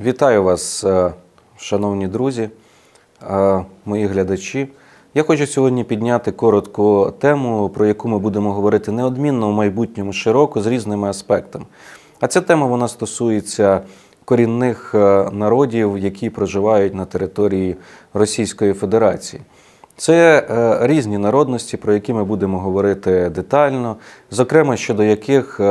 Вітаю вас, е, шановні друзі, е, мої глядачі. Я хочу сьогодні підняти коротку тему, про яку ми будемо говорити неодмінно в майбутньому широко з різними аспектами. А ця тема вона стосується корінних е, народів, які проживають на території Російської Федерації. Це е, різні народності, про які ми будемо говорити детально, зокрема щодо яких е,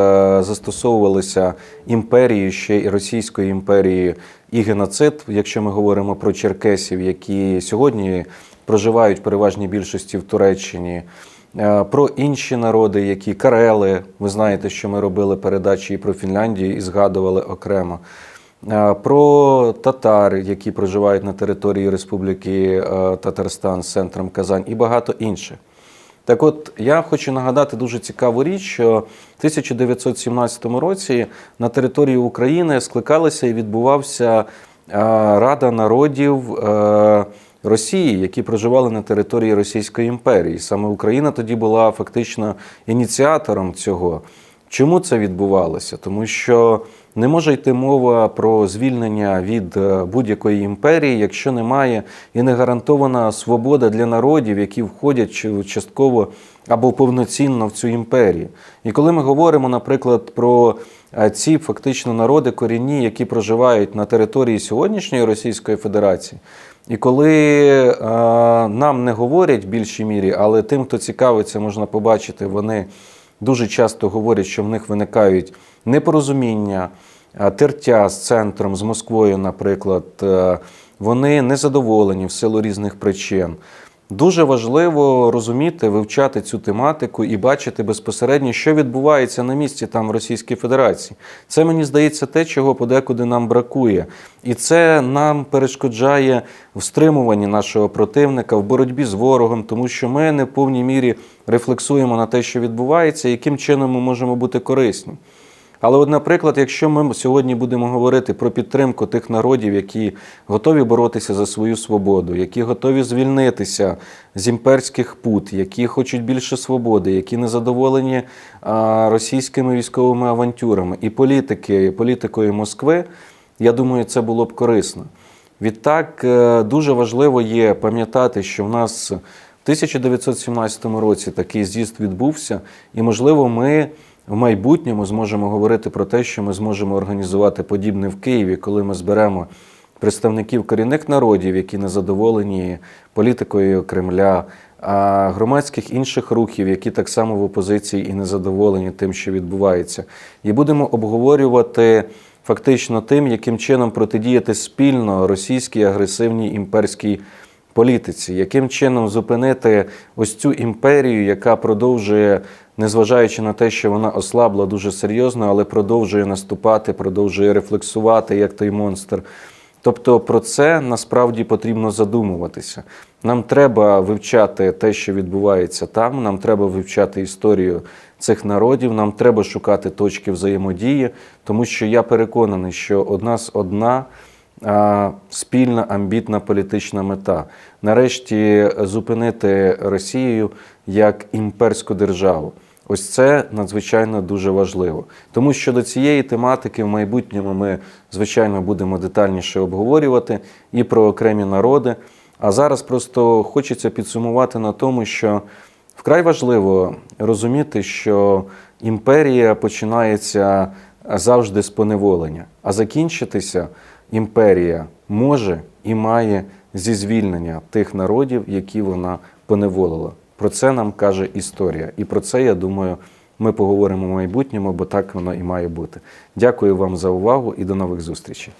застосовувалися імперії ще і Російської імперії і геноцид, якщо ми говоримо про черкесів, які сьогодні проживають в переважній більшості в Туреччині. Е, Про інші народи, які Карели. Ви знаєте, що ми робили передачі і про Фінляндію і згадували окремо. Про татар, які проживають на території Республіки е, Татарстан з центром Казань, і багато інших. Так от я хочу нагадати дуже цікаву річ, що в 1917 році на території України скликалася і відбувався е, Рада народів е, Росії, які проживали на території Російської імперії. Саме Україна тоді була фактично ініціатором цього. Чому це відбувалося? Тому що не може йти мова про звільнення від е, будь-якої імперії, якщо немає і не гарантована свобода для народів, які входять частково або повноцінно в цю імперію. І коли ми говоримо, наприклад, про е, ці фактично народи корінні, які проживають на території сьогоднішньої Російської Федерації, і коли е, нам не говорять в більшій мірі, але тим, хто цікавиться, можна побачити, вони дуже часто говорять, що в них виникають непорозуміння, е, тертя з центром, з Москвою, наприклад. Е, Вони незадоволені в силу різних причин. Дуже важливо розуміти, вивчати цю тематику і бачити безпосередньо, що відбувається на місці там в Російській Федерації. Це мені здається те, чого подекуди нам бракує, і це нам перешкоджає в стримуванні нашого противника, в боротьбі з ворогом, тому що ми не в повній мірі рефлексуємо на те, що відбувається, і яким чином ми можемо бути корисні. Але, от, наприклад, якщо ми сьогодні будемо говорити про підтримку тих народів, які готові боротися за свою свободу, які готові звільнитися з імперських пут, які хочуть більше свободи, які не задоволені російськими військовими авантюрами і політики, політикою Москви, я думаю, це було б корисно. Відтак, е, дуже важливо є пам'ятати, що в нас в 1917 році такий з'їзд відбувся, і, можливо, ми в майбутньому зможемо говорити про те, що ми зможемо організувати подібне в Києві, коли ми зберемо представників корінних народів, які не задоволені політикою Кремля, а громадських інших рухів, які так само в опозиції і не задоволені тим, що відбувається, і будемо обговорювати. Фактично тим, яким чином протидіяти спільно російській агресивній імперській політиці, яким чином зупинити ось цю імперію, яка продовжує, незважаючи на те, що вона ослабла дуже серйозно, але продовжує наступати, продовжує рефлексувати як той монстр. Тобто про це насправді потрібно задумуватися. Нам треба вивчати те, що відбувається там. Нам треба вивчати історію цих народів. Нам треба шукати точки взаємодії, тому що я переконаний, що одна з одна спільна амбітна політична мета нарешті зупинити Росію як імперську державу. Ось це надзвичайно дуже важливо. Тому що до цієї тематики в майбутньому ми, звичайно, будемо детальніше обговорювати і про окремі народи. А зараз просто хочеться підсумувати на тому, що вкрай важливо розуміти, що імперія починається завжди з поневолення, а закінчитися імперія може і має зі звільнення тих народів, які вона поневолила. Про це нам каже історія. І про це, я думаю, ми поговоримо в майбутньому, бо так воно і має бути. Дякую вам за увагу і до нових зустрічей.